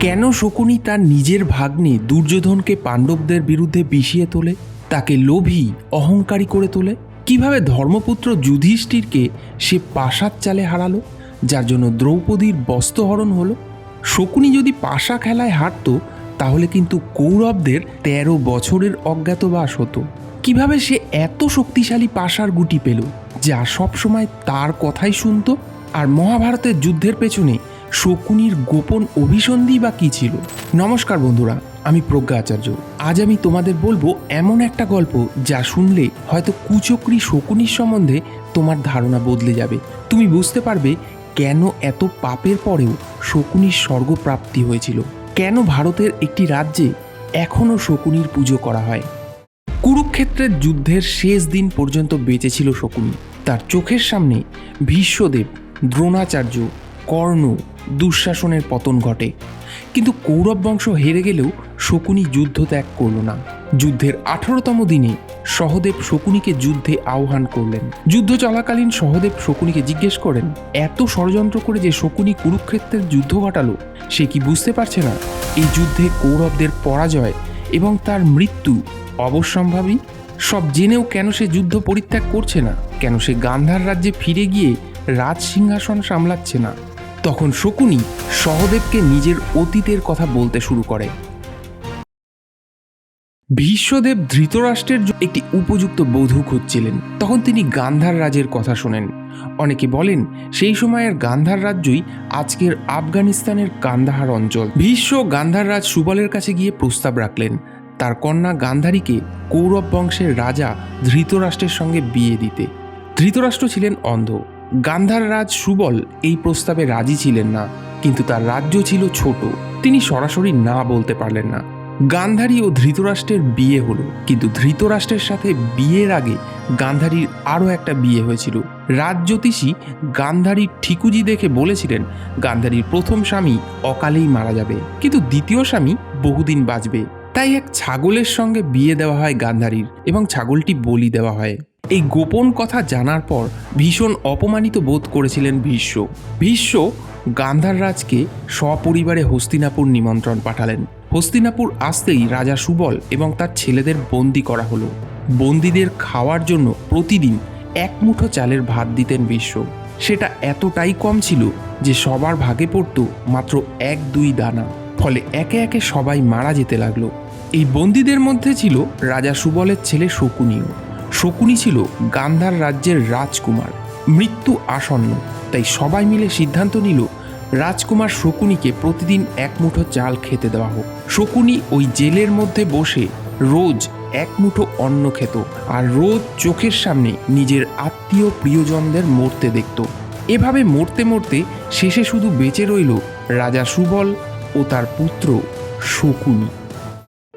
কেন শকুনি তার নিজের ভাগ্নে দুর্যোধনকে পাণ্ডবদের বিরুদ্ধে বিষিয়ে তোলে? তাকে লোভী, অহংকারী করে তোলে? কীভাবে ধর্মপুত্র যুধিষ্ঠিরকে সে পাশার চালে হারালো, যার জন্য দ্রৌপদীর বস্ত্রহরণ হলো? শকুনি যদি পাশা খেলায় হারতো, তাহলে কিন্তু কৌরবদের তেরো বছরের অজ্ঞাতবাস হতো। কীভাবে সে এত শক্তিশালী পাশার গুটি পেল, যা সবসময় তার কথাই শুনত? আর মহাভারতের যুদ্ধের পেছনে শকুনির গোপন অভিসন্ধি বা কী ছিল? নমস্কার বন্ধুরা, আমি প্রজ্ঞা আচার্য। আজ আমি তোমাদের বলব এমন একটা গল্প যা শুনলে হয়তো কুচক্রি শকুনির সম্বন্ধে তোমার ধারণা বদলে যাবে। তুমি বুঝতে পারবে কেন এত পাপের পরেও শকুনির স্বর্গপ্রাপ্তি হয়েছিল। কেন ভারতের একটি রাজ্যে এখনও শকুনির পুজো করা হয়? কুরুক্ষেত্রের যুদ্ধের শেষ দিন পর্যন্ত বেঁচে ছিল শকুনি। তার চোখের সামনে ভীষ্মদেব, দ্রোণাচার্য কর্ণ দুঃশাসনের পতন ঘটে। কিন্তু কৌরব বংশ হেরে গেলেও শকুনি যুদ্ধ ত্যাগ করল না। যুদ্ধের আঠারোতম দিনে সহদেব শকুনিকে যুদ্ধে আহ্বান করলেন। যুদ্ধ চলাকালীন সহদেব শকুনিকে জিজ্ঞেস করেন, এত ষড়যন্ত্র করে যে শকুনি কুরুক্ষেত্রের যুদ্ধ ঘটালো, সে কি বুঝতে পারছে না? এই যুদ্ধে কৌরবদের পরাজয় এবং তার মৃত্যু অবশ্যম্ভাবী? সব জেনেও কেন সে যুদ্ধ পরিত্যাগ করছে না? কেন সে গান্ধার রাজ্যে ফিরে গিয়ে রাজ সিংহাসন সামলাচ্ছে না? তখন শকুনি সহদেবকে নিজের অতীতের কথা বলতে শুরু করে। ভীষ্মদেব ধৃতরাষ্ট্রের একটি উপযুক্ত বধূ খুঁজছিলেন। তখন তিনি গান্ধার রাজের কথা শোনেন। অনেকে বলেন, সেই সময়ের গান্ধার রাজ্যই আজকের আফগানিস্তানের কান্দাহার অঞ্চল। ভীষ্ম গান্ধার রাজ সুবলের কাছে গিয়ে প্রস্তাব রাখলেন। তার কন্যা গান্ধারীকে কৌরব বংশের রাজা ধৃতরাষ্ট্রের সঙ্গে বিয়ে দিতে। ধৃতরাষ্ট্র ছিলেন অন্ধ। গান্ধার রাজ সুবল এই প্রস্তাবে রাজি ছিলেন না, কিন্তু তার রাজ্য ছিল ছোট। তিনি সরাসরি না বলতে পারলেন না। গান্ধারী ও ধৃতরাষ্ট্রের বিয়ে হলো, কিন্তু ধৃতরাষ্ট্রের সাথে বিয়ের আগে গান্ধারীর আরও একটা বিয়ে হয়েছিল। রাজজ্যোতিষী গান্ধারীর ঠিকুজি দেখে বলেছিলেন, গান্ধারীর প্রথম স্বামী অকালেই মারা যাবে, কিন্তু দ্বিতীয় স্বামী বহুদিন বাঁচবে। তাই এক ছাগলের সঙ্গে বিয়ে দেওয়া হয় গান্ধারীর এবং ছাগলটি বলি দেওয়া হয়। এই গোপন কথা জানার পর ভীষণ অপমানিত বোধ করেছিলেন ভীষ্ম। ভীষ্ম গান্ধার রাজকে সপরিবারে হস্তিনাপুর নিমন্ত্রণ পাঠালেন। হস্তিনাপুর আসতেই রাজা সুবল এবং তার ছেলেদের বন্দি করা হলো। বন্দীদের খাওয়ার জন্য প্রতিদিন এক মুঠো চালের ভাত দিতেন ভীষ্ম। সেটা এতটাই কম ছিল যে সবার ভাগে পড়ত মাত্র এক দুই দানা। ফলে একে একে সবাই মারা যেতে লাগল। এই বন্দীদের মধ্যে ছিল রাজা সুবলের ছেলে শকুনিও। শকুনি ছিল গান্ধার রাজ্যের রাজকুমার। মৃত্যু আসন্ন, তাই সবাই মিলে সিদ্ধান্ত নিল রাজকুমার শকুনিকে প্রতিদিন এক মুঠো চাল খেতে দেওয়া হোক। শকুনি ওই জেলের মধ্যে বসে রোজ এক মুঠো অন্ন খেত আর রোজ চোখের সামনে নিজের আত্মীয় প্রিয়জনদের মরতে দেখত। এভাবে মরতে মরতে শেষে শুধু বেঁচে রইল রাজা সুবল ও তার পুত্র শকুনি।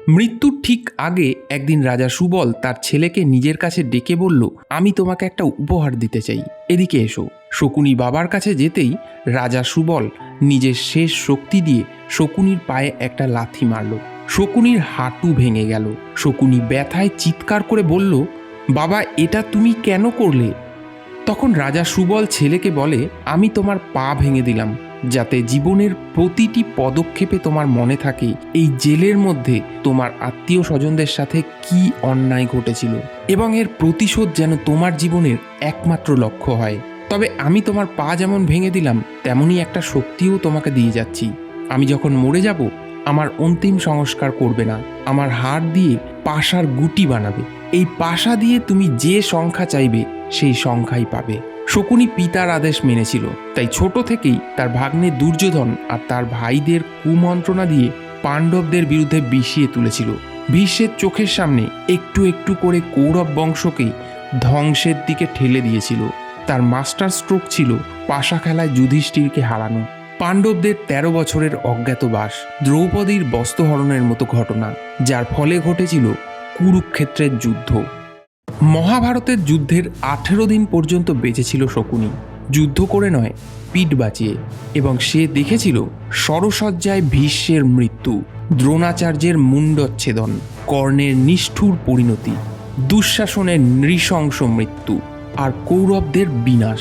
মৃত্যুর ঠিক আগে একদিন রাজা সুবল তার ছেলেকে নিজের কাছে ডেকে বলল, আমি তোমাকে একটা উপহার দিতে চাই। এদিকে এসো। শকুনি বাবার কাছে যেতেই রাজা সুবল নিজের শেষ শক্তি দিয়ে শকুনির পায়ে একটা লাথি মারল। শকুনির হাঁটু ভেঙে গেল। শকুনি ব্যথায় চিৎকার করে বলল, বাবা, এটা তুমি কেন করলে? তখন রাজা সুবল ছেলেকে বলে, আমি তোমার পা ভেঙে দিলাম। যাতে জীবনের প্রতিটি পদক্ষেপে তোমার মনে থাকে এই জেলের মধ্যে তোমার আত্মীয় স্বজনদের সাথে কি অন্যায় ঘটেছিল এবং এর প্রতিশোধ যেন তোমার জীবনের একমাত্র লক্ষ্য হয়। তবে আমি তোমার পা যেমন ভেঙে দিলাম, তেমনই একটা শক্তিও তোমাকে দিয়ে যাচ্ছি। আমি যখন মরে যাব, আমার অন্তিম সংস্কার করবে না। আমার হাড় দিয়ে পাশার গুটি বানাবে। এই পাশা দিয়ে তুমি যে সংখ্যা চাইবে, সেই সংখ্যাই পাবে। শকুনি পিতার আদেশ মেনেছিল, তাই ছোট থেকেই তার ভাগ্নে দুর্যোধন আর তার ভাইদের কুমন্ত্রণা দিয়ে পাণ্ডবদের বিরুদ্ধে বিষিয়ে তুলেছিল। ভীষ্মের চোখের সামনে একটু একটু করে কৌরব বংশকে ধ্বংসের দিকে ঠেলে দিয়েছিল। তার মাস্টার স্ট্রোক ছিল পাশা খেলায় যুধিষ্ঠিরকে হারানো। পাণ্ডবদের তেরো বছরের অজ্ঞাতবাস, দ্রৌপদীর বস্ত্রহরণের মতো ঘটনা, যার ফলে ঘটেছিল কুরুক্ষেত্রের যুদ্ধ। মহাভারতের যুদ্ধের আঠেরো দিন পর্যন্ত বেঁচেছিল শকুনি। যুদ্ধ করে নয়, পিঠ বাঁচিয়ে। এবং সে দেখেছিল সরসজ্জায় ভীষ্মের মৃত্যু, দ্রোণাচার্যের মুণ্ডচ্ছেদন, কর্ণের নিষ্ঠুর পরিণতি, দুঃশাসনের নৃশংস মৃত্যু আর কৌরবদের বিনাশ।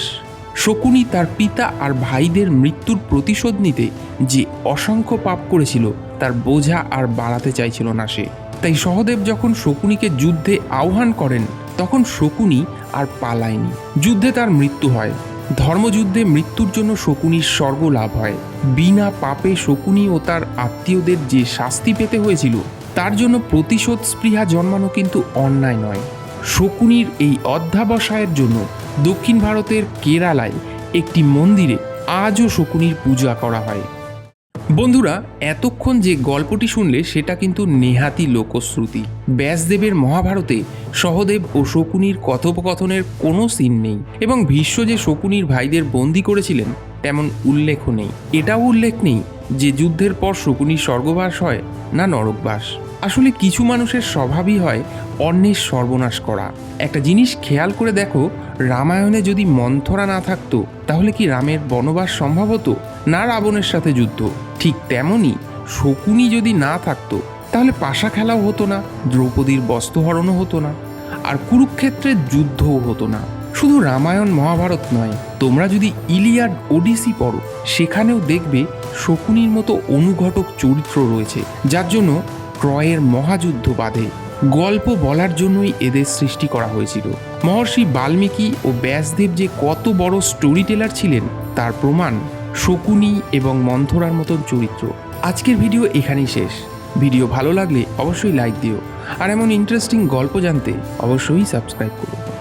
শকুনি তার পিতা আর ভাইদের মৃত্যুর প্রতিশোধ নিতে যে অসংখ্য পাপ করেছিল, তার বোঝা আর বাড়াতে চাইছিল না সে। তাই সহদেব যখন শকুনিকে যুদ্ধে আহ্বান করেন তখন শকুনি আর পালায়নি। যুদ্ধে তার মৃত্যু হয়। ধর্মযুদ্ধে মৃত্যুর জন্য শকুনির স্বর্গ লাভ হয়। বিনা পাপে শকুনি ও তার আত্মীয়দের যে শাস্তি পেতে হয়েছিল, তার জন্য প্রতিশোধ স্পৃহা জন্মানো কিন্তু অন্যায় নয়। শকুনির এই অধ্যাবসায়ের জন্য দক্ষিণ ভারতের কেরালায় একটি মন্দিরে আজও শকুনির পূজা করা হয়। বন্ধুরা, এতক্ষণ যে গল্পটি শুনলে সেটা কিন্তু নেহাতি লোকশ্রুতি। ব্যাসদেবের মহাভারতে সহদেব ও শকুনির কথোপকথনের কোনো সিন নেই এবং ভীষ্ম যে শকুনির ভাইদের বন্দি করেছিলেন তেমন উল্লেখও নেই। এটাও উল্লেখ নেই যে যুদ্ধের পর শকুনির স্বর্গবাস হয় না নরকবাস। আসলে কিছু মানুষের স্বভাবই হয় অন্যের সর্বনাশ করা। একটা জিনিস খেয়াল করে দেখো, রামায়ণে যদি মন্থরা না থাকতো, তাহলে কি রামের বনবাস সম্ভব হতো? না রাবণের সাথে যুদ্ধ। ঠিক তেমনই শকুনি যদি না থাকতো, তাহলে পাশা খেলাও হতো না, দ্রৌপদীর বস্ত্রহরণও হতো না, আর কুরুক্ষেত্রের যুদ্ধও হতো না। শুধু রামায়ণ মহাভারত নয়, তোমরা যদি ইলিয়াড ওডিসি পড়ো, সেখানেও দেখবে শকুনির মতো অনুঘটক চরিত্র রয়েছে, যার জন্য ক্রয়ের মহাযুদ্ধ বাধে। গল্প বলার জন্যই এদের সৃষ্টি করা হয়েছিল। মহর্ষি বাল্মীকি ও ব্যাসদেব যে কত বড় স্টোরি টেলার ছিলেন, তার প্রমাণ শকুনি এবং মন্থরার মতন চরিত্র। আজকের ভিডিও এখানেই শেষ। ভিডিও ভালো লাগলে অবশ্যই লাইক দিও। আর এমন ইন্টারেস্টিং গল্প জানতে অবশ্যই সাবস্ক্রাইব করো।